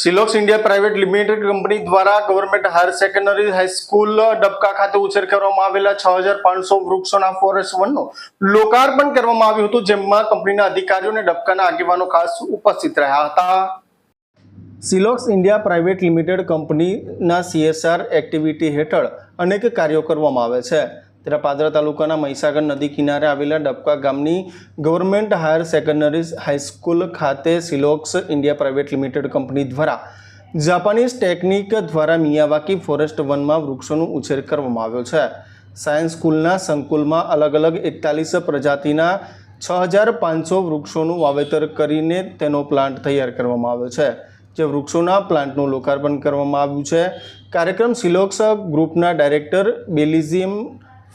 Silox India private limited company દ્વારા government higher secondary high school Dabka ખાતે ઉછેર કરવામાં આવેલા છ હજાર પાંચસો વૃક્ષોના ફોરેસ્ટ વનનું લોકાર્પણ કરવામાં આવ્યું હતું, જેમાં કંપનીના અધિકારીઓ અને ડબકાના આગેવાનો ખાસ ઉપસ્થિત રહ્યા હતા. સિલોક્સ ઇન્ડિયા પ્રાઇવેટ લિમિટેડ કંપનીના સીએસઆર એક્ટિવિટી હેઠળ અનેક કાર્યો કરવામાં આવે છે. ત્યારે પાદરા તાલુકાના મહીસાગર નદી કિનારે આવેલા ડબકા ગામની ગવર્મેન્ટ હાયર સેકન્ડરી હાઈસ્કૂલ ખાતે Silox India private limited company દ્વારા જાપાનીઝ ટેકનિક દ્વારા મિયાવાકી ફોરેસ્ટ વનમાં વૃક્ષોનું ઉછેર કરવામાં આવ્યો છે. સાયન્સ સ્કૂલના સંકુલમાં અલગ અલગ એકતાલીસ પ્રજાતિના છ હજાર પાંચસો વૃક્ષોનું વાવેતર કરીને તેનો પ્લાન્ટ તૈયાર કરવામાં આવ્યો છે. જે વૃક્ષોના પ્લાન્ટનું લોકાર્પણ કરવામાં આવ્યું છે. કાર્યક્રમ સિલોક્સ ગ્રુપના ડાયરેક્ટર બેલિઝિયમ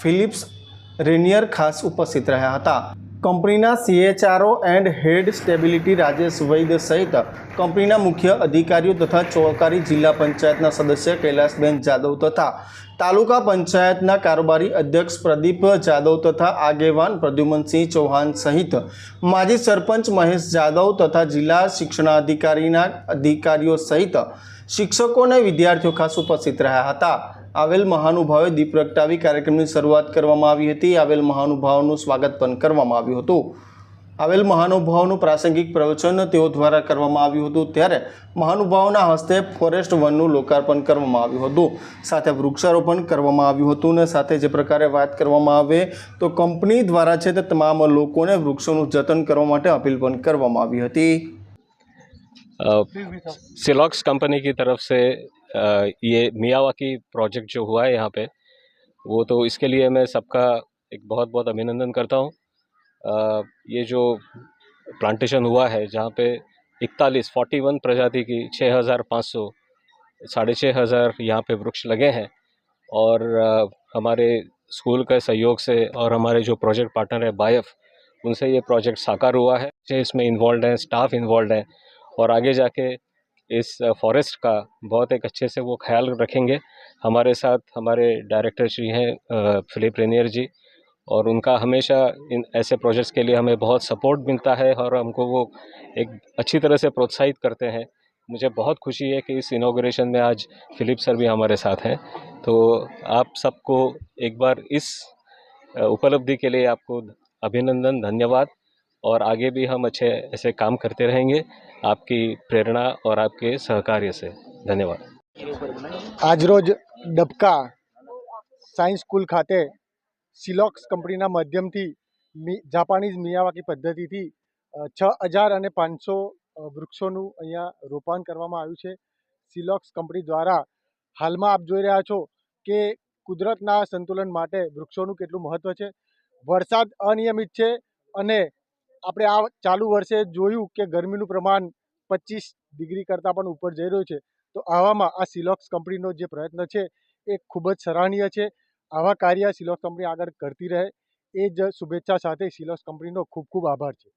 ફિલિપ્સ રેનિયર ખાસ ઉપસ્થિત રહ્યા હતા. કંપનીના CHRO and head stability Rajesh Vaid સહિત કંપનીના મુખ્ય અધિકારીઓ તથા ચોકારી જિલ્લા પંચાયતના સદસ્ય કૈલાસબેન જાદવ તથા તાલુકા પંચાયતના કારોબારી અધ્યક્ષ પ્રદીપ જાદવ તથા આગેવાન પ્રદ્યુમનસિંહ ચૌહાણ સહિત માજી સરપંચ મહેશ જાદવ તથા જિલ્લા શિક્ષણાધિકારીના અધિકારીઓ સહિત શિક્ષકો અને વિદ્યાર્થીઓ ખાસ ઉપસ્થિત રહ્યા હતા. આવેલ મહાનુભાવે દીપ પ્રગટાવી કાર્યક્રમની શરૂઆત કરવામાં આવી હતી આવેલ મહાનુભાવોનું સ્વાગત પણ કરવામાં આવ્યું હતું આવેલ મહાનુભાવોનું પ્રાસંગિક પ્રવચન તેઓ દ્વારા કરવામાં આવ્યું હતું ત્યારે મહાનુભાવોના હસ્તે ફોરેસ્ટ વનનું લોકાર્પણ કરવામાં આવ્યું હતું સાથે વૃક્ષારોપણ કરવામાં આવ્યું હતું અને સાથે જે પ્રકારે વાત કરવામાં આવે તો કંપની દ્વારા છે તે તમામ લોકોને વૃક્ષોનું જતન કરવા માટે અપીલ પણ કરવામાં આવી હતી सिलॉक्स कंपनी की तरफ से अ, ये मियावाकी प्रोजेक्ट जो हुआ है यहाँ पे, वो तो इसके लिए मैं सबका एक बहुत बहुत अभिनंदन करता हूँ। ये जो प्लांटेशन हुआ है, जहाँ पे इकतालीस, फोर्टी वन प्रजाति की छः हज़ार पाँच सौ, साढ़े छः हज़ार यहाँ पे वृक्ष लगे हैं और हमारे स्कूल के सहयोग से और हमारे जो प्रोजेक्ट पार्टनर है बायफ, उनसे ये प्रोजेक्ट साकार हुआ है। इसमें इन्वॉल्व हैं, स्टाफ इन्वॉल्व हैं और आगे जाके इस फॉरेस्ट का बहुत एक अच्छे से वो ख्याल रखेंगे। हमारे साथ हमारे डायरेक्टर श्री हैं फिलिप रेनियर जी, और उनका हमेशा इन ऐसे प्रोजेक्ट्स के लिए हमें बहुत सपोर्ट मिलता है और हमको वो एक अच्छी तरह से प्रोत्साहित करते हैं। मुझे बहुत खुशी है कि इस इनाग्रेशन में आज फिलिप सर भी हमारे साथ हैं। तो आप सबको एक बार इस उपलब्धि के लिए आपको अभिनंदन, धन्यवाद। और आगे भी हम अच्छे ऐसे काम करते रहेंगे आपकी प्रेरणा और आपके सहकार्य से धन्यवाद આજરોજ ડબકા સાયન્સ સ્કૂલ ખાતે સિલોક્સ કંપનીના માધ્યમથી મી જાપાનીઝ મિયાવાકી પદ્ધતિથી અ, છ હજાર અને પાંચસો વૃક્ષોનું અહીંયા રોપાણ કરવામાં આવ્યું છે સિલોક્સ કંપની દ્વારા હાલમાં આપ જોઈ રહ્યા છો કે કુદરતના સંતુલન માટે વૃક્ષોનું કેટલું મહત્ત્વ છે વરસાદ અનિયમિત છે અને આપણે આ ચાલુ વર્ષે જોયું કે ગરમીનું પ્રમાણ પચીસ ડિગ્રી કરતાં પણ ઉપર જઈ રહ્યું છે. તો આવામાં આ સિલોક્સ કંપનીનો જે પ્રયત્ન છે એ ખૂબ જ સરાહનીય છે. આવા કાર્ય સિલોક્સ કંપની આગળ કરતી રહે. એ જ શુભેચ્છા સાથે સિલોક્સ કંપનીનો ખૂબ ખૂબ આભાર છે.